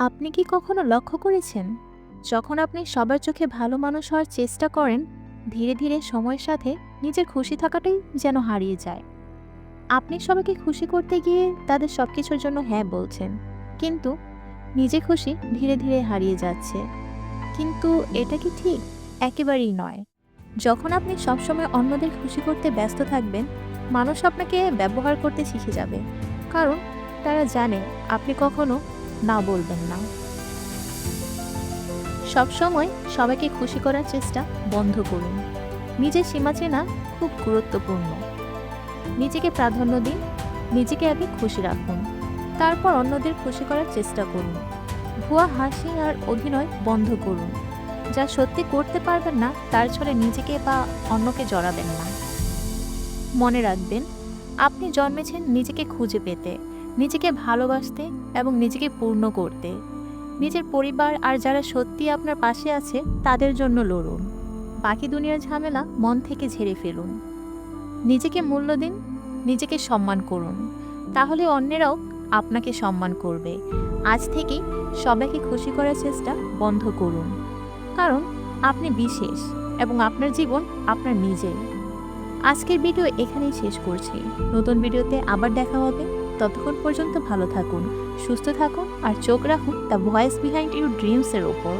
আপনি কি কখনো লক্ষ্য করেছেন, যখন আপনি সবার চোখে ভালো মানুষ হওয়ার চেষ্টা করেন, ধীরে ধীরে সময়ের সাথে নিজের খুশি থাকাটাই যেন হারিয়ে যায়? আপনি সবাইকে খুশি করতে গিয়ে তাদের সব কিছুর জন্য হ্যাঁ বলছেন, কিন্তু নিজে খুশি ধীরে ধীরে হারিয়ে যাচ্ছে। কিন্তু এটা কি ঠিক? একেবারেই নয়। যখন আপনি সবসময় অন্যদের খুশি করতে ব্যস্ত থাকবেন, মানুষ আপনাকে ব্যবহার করতে শিখে যাবে। কারণ তারা জানে আপনি কখনো না বলবেন না। সবসময় সবাইকে খুশি করার চেষ্টা বন্ধ করুন। নিজের সীমা চেনা খুব গুরুত্বপূর্ণ। নিজেকে প্রাধান্য দিন, নিজেকে আগে খুশি রাখুন। তারপর অন্যদের খুশি করার চেষ্টা করুন। ভুয়া হাসি আর অভিনয় বন্ধ করুন। যা সত্যি করতে পারবেন না, তার ছলে নিজেকে বা অন্যকে জড়াবেন না। মনে রাখবেন, আপনি জন্মেছেন নিজেকে খুঁজে পেতে। নিজেকে ভালোবাসতে এবং নিজেকে পূর্ণ করতে। নিজের পরিবার আর যারা সত্যি আপনার পাশে আছে, তাদের জন্য লড়ুন। বাকি দুনিয়ার ঝামেলা মন থেকে ঝেড়ে ফেলুন। নিজেকে মূল্য দিন, নিজেকে সম্মান করুন। তাহলে অন্যেরাও আপনাকে সম্মান করবে। আজ থেকেই সবাইকে খুশি করার চেষ্টা বন্ধ করুন। কারণ আপনি বিশেষ এবং আপনার জীবন আপনার নিজের। আজকের ভিডিও এখানেই শেষ করছি। নতুন ভিডিওতে আবার দেখা হবে। ততক্ষণ পর্যন্ত ভালো থাকুন, সুস্থ থাকুন আর চোখ রাখুন দ্য ভয়েস বিহাইন্ড ইউর ড্রিমসের ওপর।